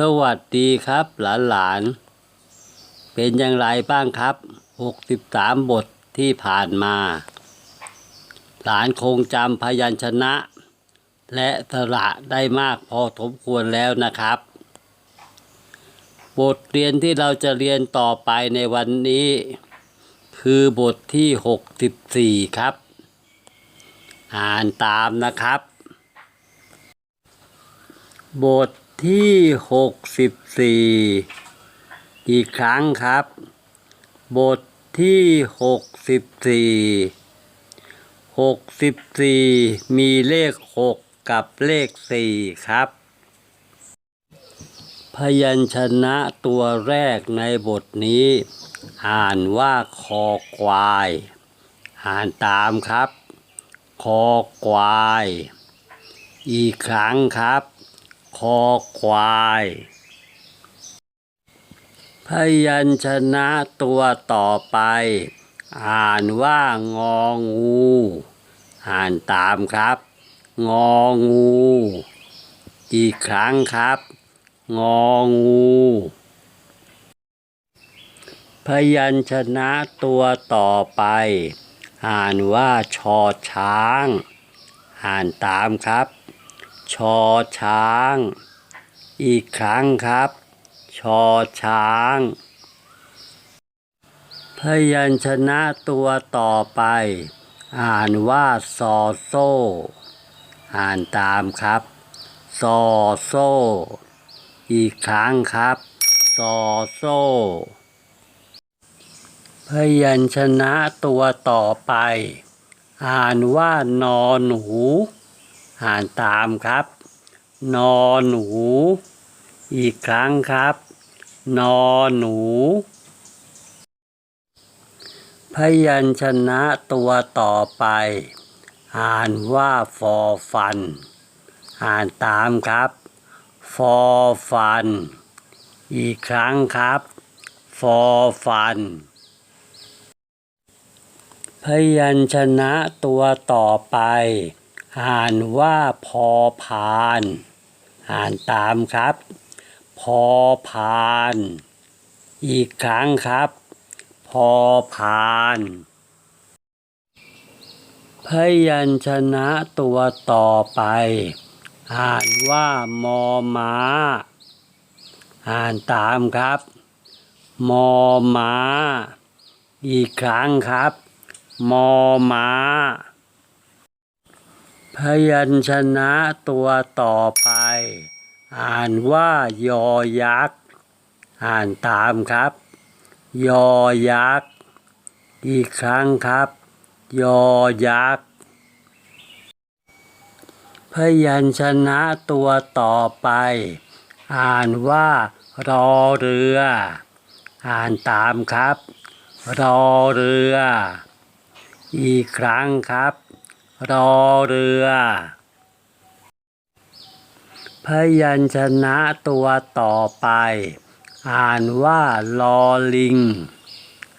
สวัสดีครับ หลานหลานๆเป็นอย่างไรบ้างครับ 63 บทที่ผ่านมา หลานคงจำพยัญชนะ และสระได้มากพอสมควรแล้วนะครับ บทเรียนที่เราจะเรียนต่อไปในวันนี้ คือบทที่ 64 ครับ อ่านตามนะครับ บท ที่64อีกครั้งครับ บทที่64 64มีเลข6กับเลข4ครับ พยัญชนะตัวแรกในบทนี้ อ่านว่าคอควาย อ่านตามครับ คอควาย อีกครั้งครับ คอควาย พยัญชนะตัวต่อไป อ่านว่างองู อ่านตามครับ งองู อีกครั้งครับ งองูพยัญชนะตัวต่อไป อ่านว่าชอช้าง อ่านตามครับ ชอช้าง อีกครั้งครับ ชอช้าง พยัญชนะตัวต่อไป อ่านว่าซอโซ่ อ่านตามครับซอโซ่ อีกครั้งครับซอโซ่ พยัญชนะตัวต่อไป อ่านว่านอนหู อ่านตามครับ นอนหนู อีกครั้งครับ นอนหนู พยัญชนะตัวต่อไป อ่านว่าฟอฟัน อ่านตามครับ ฟอฟัน อีกครั้งครับ ฟอฟันพยัญชนะตัวต่อไป อ่านว่าพอพาน อ่านตามครับ พอพาน อีกครั้งครับ พอพาน พยัญชนะตัวต่อไป อ่านว่ามอม้า อ่านตามครับ มอม้า อีกครั้งครับ มอม้า พยัญชนะตัวต่อไป อ่านว่ายอยักษ์ อ่านตามครับ ยอยักษ์ อีกครั้งครับ ยอยักษ์ พยัญชนะตัวต่อไป อ่านว่ารอเรือ อ่านตามครับ รอเรือ อีกครั้งครับ รอเรือ พยัญชนะตัวต่อไป อ่านว่าลอลิง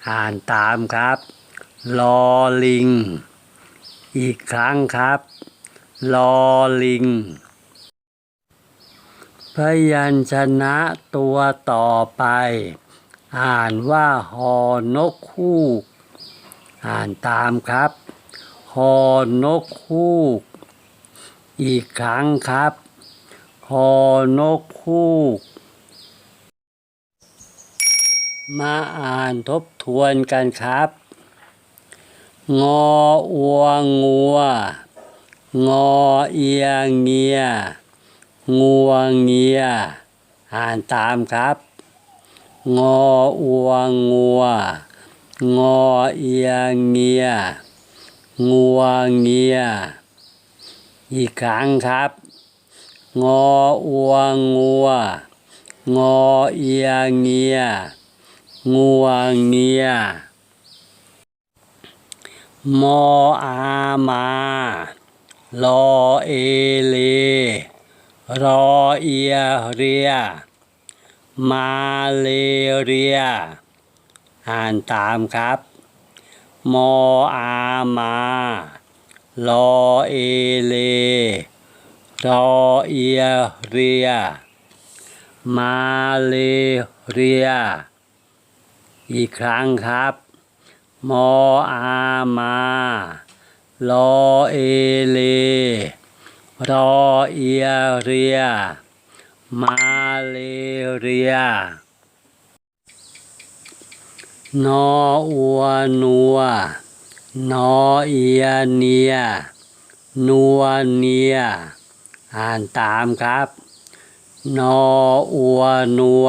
อ่านตามครับลอลิง อีกครั้งครับลอลิง พยัญชนะตัวต่อไป อ่านว่าฮอนกคูกอ่านตามครับ อนกคูก อีกครั้งครับฮอนกคูก มาอ่านทบทวนกันครับ งออัวงัว งอเอียงเงียงัวเงีย อ่านตามครับ งออัวงัว งอเอียงเงีย งัวเงีย อีกครั้งครับ งออัวงัว งอเอียเงีย งัวเงีย มออามาลอเอเล รอเอียเรีย มาเลเรีย อ่านตามครับ มออามา ลอเอเล รอเอียเรีย มาเลเรีย อีกครั้งครับ มออามา ลอเอเล รอเอียเรีย มาเลเรีย นออัวนัวนอเอียเนีย นัวเนีย อ่านตามครับ นออัวนัว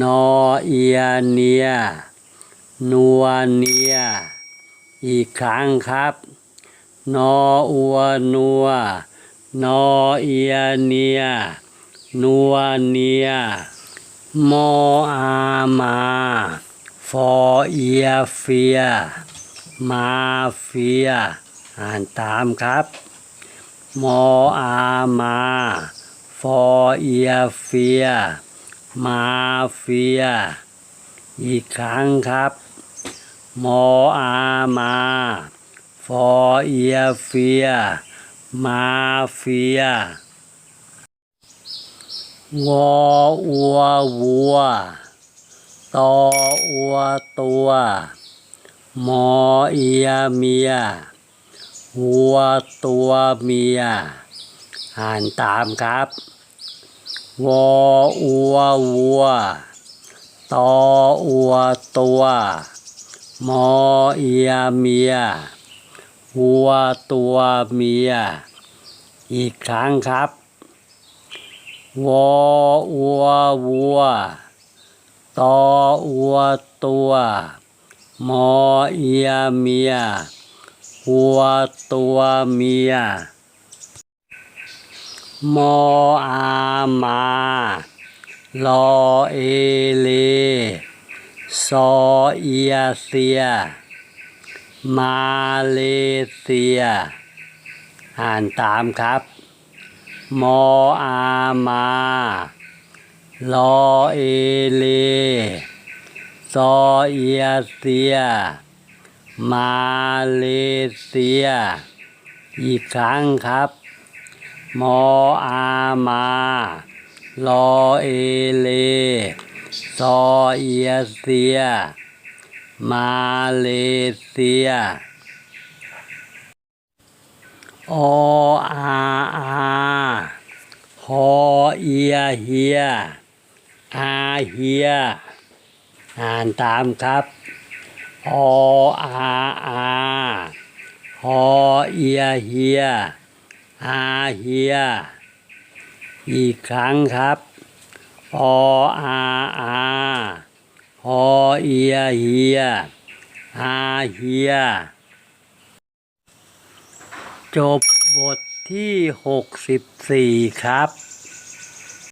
นอเอียเนีย นัวเนีย อีกครั้งครับ นออัวนัวนอเอียเนีย นัวเนียมออามา ฟอเอียเฟีย มาเฟีย อ่านตามครับ มออามา ฟอเอียเฟีย มาเฟีย อีกครั้งครับ มออามา ฟอเอียเฟีย มาเฟียงออัววัว ตออัวตัว มอเอียเมีย วัวตัวเมีย อ่านตามครับ วออัววัว ตออัวตัว มอเอียเมีย วัวตัวเมีย อีกครั้งครับ วออัววัว ตออัวตัว มอเอียเมียวัวตัวเมีย มออามา ลอเอเลซอเอียเซีย มาเลเซีย อ่านตามครับ มออามา ลอเอเลซอเอียเซีย มาเลเซีย อีกครั้งครับ มออามาลอเอเลซอเอียเซีย มาเลเซียออาอาฮอเอียเฮีย อาเฮีย อ่านตามครับออาอาฮอเอียเฮีย อาเฮีย อีกครั้งครับออาอาฮอเอียเฮีย อาเฮีย จบบทที่ 64 ครับ